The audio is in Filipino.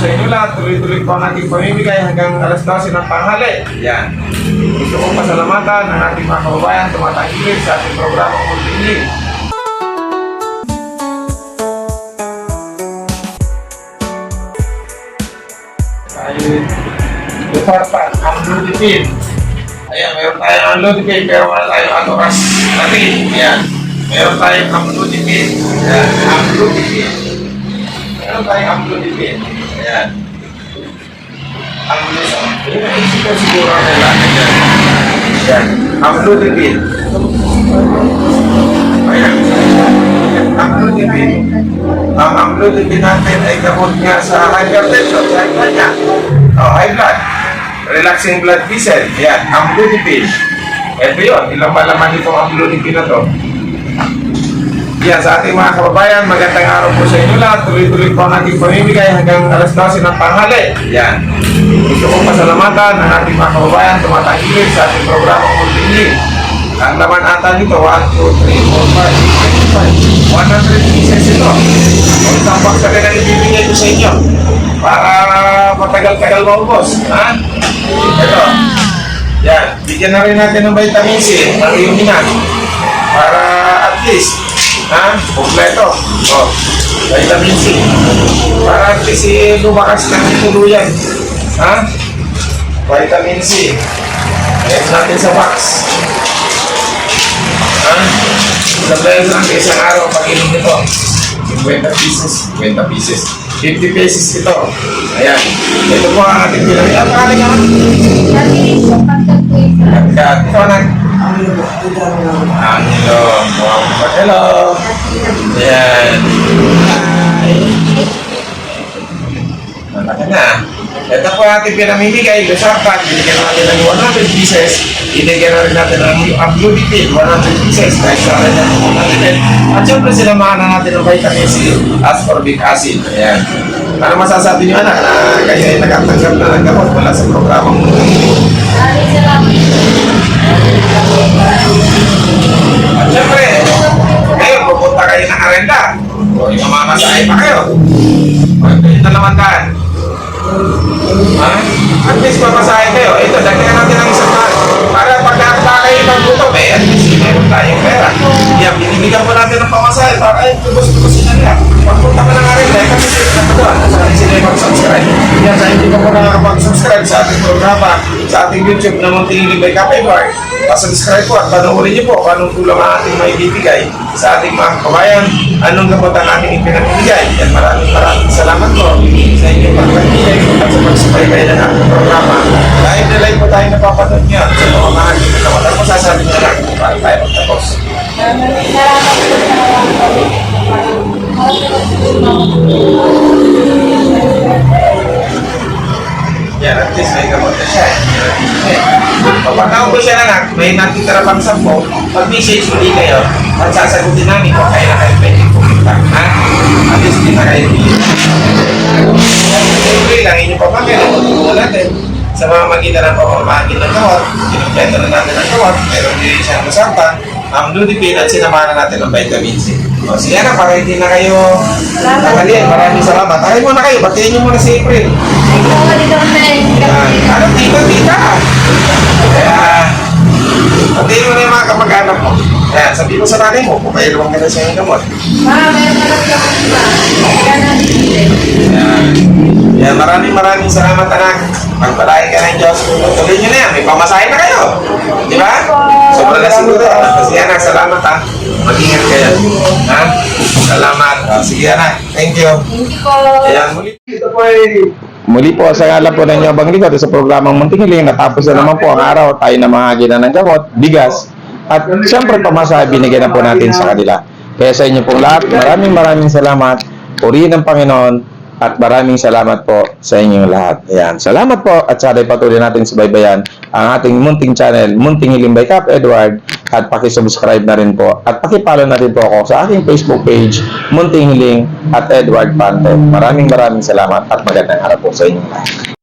sa inyo lahat. Tuloy-tuloy po ang ating pamimigay hanggang alas 12 ng tanghali. Yan. Gusto kong pasalamatan ang ating mga kababayan tumatangkilik sa ating programa Multili. Tayo Usapan, ang Ludipin. Ayan, meron tayong ang Ludipin pero wala tayong Atoras natin. Ayan. Meron tayong ang Ludipin. Ayan, ang Ludipin. Meron tayong ang Ludipin. Ayan. Ang. Ayan, naisip ko siguro ang kailangan yan. Ayan, ang Ludipin. Ayan. Ang Ludipin. Ang ang Ludipin natin ay gamot nga sa hypertension, sa high blood niya. Oh, high blood. Relaxing blood vessel. Yan, ang Ludipin. Ito yun, ilang malaman itong ang Ludipin na to. Yan, sa ating mga kababayan, magandang araw po sa inyo lahat. Tuloy-tuloy po ang ating pamimigay hanggang alas 12 ng tanghali. Yan. Gusto kong pasalamatan ang ating mga kababayan tumatangkilik sa ating programa Multili. Ang laman ata nito, 1, 2, 3, 4, 5, 6, 7, 100 pieces ito. Isang box na ganun ibibigay ko sa para matagal-tagal maubos. Ha? Ito. Yan. Bigyan na rin natin ng vitamin C, ng iuminan. Para at least, ha? Kompleto. O, vitamin C. Para at least eh, lumakas ng tuluyan. Ha? Vitamin C. Ayan natin sa box. Ha? Isang beses lang sa isang araw pag inom nito. 50 pieces. 50 pieces. 50 pesos ito. Ayan. Ito po ang ating pinamit. Ang pangalan Po ang ating pinamimigay. Lusapat. Binigyan natin ng 100 pieces. Binigyan rin natin ng detail. 100 pieces. Kahit sa akin natin. At syempre sinamahan na natin ng vitamin C. Ascorbic acid. Ayan. Ano masasabi niyo anak na kayo ay nakatanggap na ng gamot mula sa programang At syempre, ngayon pupunta kayo ng arenda. O yung mamasahe pa kayo. Ito naman daan. Ha? At least mamasahe kayo. Ito, dagdagan natin ng isang daan. Para pag nakakita kayo ng gutom, eh, at least meron tayong pera. Yan, binibigyan po natin ng pamasahe para ay tubos-tubusin na nila. Pagpunta ka ng arenda, eh, kasi sila na doon. Sila yung mag-subscribe. Yan, sa hindi pa po nakakapag-subscribe sa ating programa, sa ating YouTube na Muntinili by Cafe Bar, pasubscribe po at panoorin niyo po kung anong tulong ang ating may bibigay sa ating mga kabayan. Anong gamot ang ating ipinamimigay. Yan, maraming maraming salamat po sa inyong pagpapigay at sa pagsubaybay ng ating programa. Live na live po tayo napapanood niyo sa mga mahal na gamot. Ano sasabi niyo lang para tayo magtapos? Yan, at least may gamot na siya. Eh, Kapag ko siya na anak, may natitira pang sampo, pag-message uli kayo, at sasagutin namin kung kailan kayo pwede pumunta. Ha? At least hindi na kayo pili. Siyempre lang, inyong pamangkin, tutulungan natin sa mga magitan ng pamamahagin ng kawat, kinumpleto na natin ang kawat, meron din siyang usapan, ang Ludipin at sinamahan na natin ng vitamin C. O, sige na, para hindi na kayo tangalin. Maraming salamat. Tayo muna kayo, batiin niyo muna si April. Yan. Ano, tita, tita? Mo. Yan, sabi mo sa nanay mo, kung kayo lumang ka na sa inyong gamot. Yan. Yan, maraming maraming salamat anak. Magpalain ka ng Diyos. Tuloy nyo na yan, may pamasahe na kayo. Di ba? Sobrang na siguro. Sige anak, salamat ha. Mag-ingat kayo. Ha? Salamat. Sige anak, thank you. Ayan, muli. Ito po ay Muli po sa ngalan po ng Yabang Lingkod sa programang Muntingiling natapos na naman po ang araw tayo na mga na ng gamot, bigas at siyempre pamasahe binigyan na po natin sa kanila. Kaya sa inyo pong lahat, maraming maraming salamat. Purihin ng Panginoon at maraming salamat po sa inyong lahat. Ayan. Salamat po at sana patuloy natin subaybayan ang ating munting channel, Munting Hiling by Cap Edward at pakisubscribe na rin po at pakipollow na rin po ako sa aking Facebook page, Munting Hiling at Edward Pante. Maraming maraming salamat at magandang araw po sa inyong lahat.